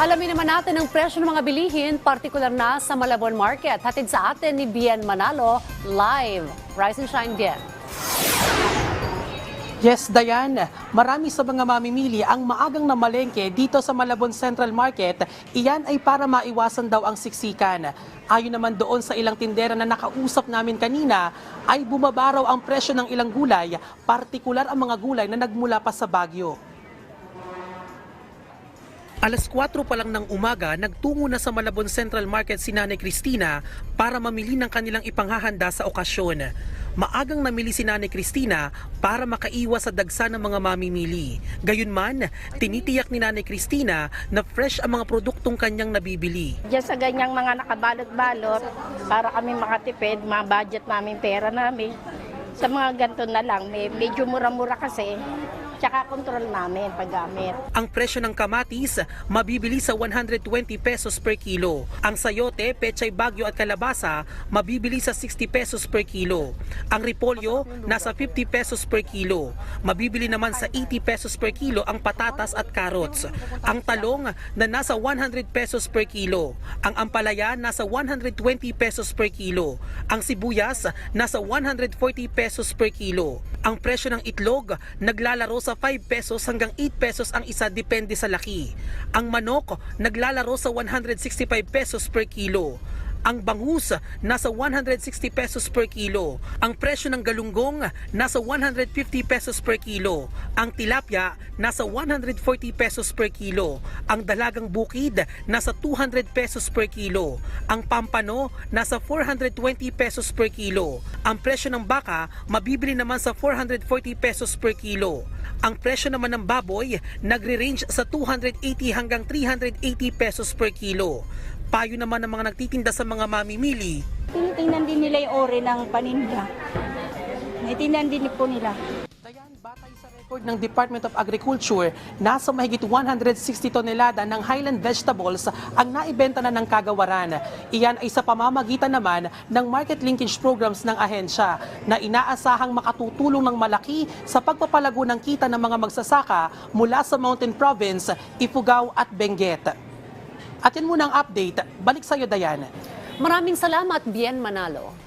Alamin naman natin ang presyo ng mga bilihin, partikular na sa Malabon Market. Hatid sa atin ni Bien Manalo, live. Rise and shine, Bien. Yes, Dayan. Marami sa mga mamimili ang maagang namalengke dito sa Malabon Central Market. Iyan ay para maiwasan daw ang siksikan. Ayon naman doon sa ilang tindera na nakausap namin kanina, ay bumaba raw ang presyo ng ilang gulay, partikular ang mga gulay na nagmula pa sa Bagyo. Alas 4 pa lang ng umaga, nagtungo na sa Malabon Central Market si Nanay Cristina para mamili ng kanilang ipanghahanda sa okasyon. Maagang namili si Nanay Cristina para makaiwas sa dagsa ng mga mamimili. Gayunman, tinitiyak ni Nanay Cristina na fresh ang mga produktong kanyang nabibili. Diyan sa ganyang mga nakabalot-balot, para kami makatipid, mga budget namin, pera namin. Sa mga ganito na lang, medyo mura-mura kasi, tsaka control namin paggamit. Ang presyo ng kamatis mabibili sa 120 pesos per kilo. Ang sayote, pechay bagyo at kalabasa mabibili sa 60 pesos per kilo. Ang repolyo nasa 50 pesos per kilo. Mabibili naman sa 80 pesos per kilo ang patatas at carrots. Ang talong na nasa 100 pesos per kilo. Ang ampalaya nasa 120 pesos per kilo. Ang sibuyas nasa 140 pesos per kilo. Ang presyo ng itlog naglalaro sa 5 pesos hanggang 8 pesos ang isa depende sa laki. Ang manok naglalaro sa 165 pesos per kilo. Ang bangus nasa 160 pesos per kilo. Ang presyo ng galunggong nasa 150 pesos per kilo. Ang tilapia nasa 140 pesos per kilo. Ang dalagang bukid nasa 200 pesos per kilo. Ang pampano nasa 420 pesos per kilo. Ang presyo ng baka mabibili naman sa 440 pesos per kilo. Ang presyo naman ng baboy nagre-range sa 280 hanggang 380 pesos per kilo. Payo naman ng mga nagtitinda sa mga mamimili, Tinitingnan din nila yung ore ng paninda. Naitingnan din po nila. Dayan, batay sa record ng Department of Agriculture, nasa mahigit 160 tonelada ng highland vegetables ang naibenta na ng kagawaran. Iyan ay sa pamamagitan naman ng market linkage programs ng ahensya na inaasahang makatutulong ng malaki sa pagpapalago ng kita ng mga magsasaka mula sa Mountain Province, Ifugao at Benguet. At yan muna ang update. Balik sa iyo, Dayan. Maraming salamat, Bien Manalo.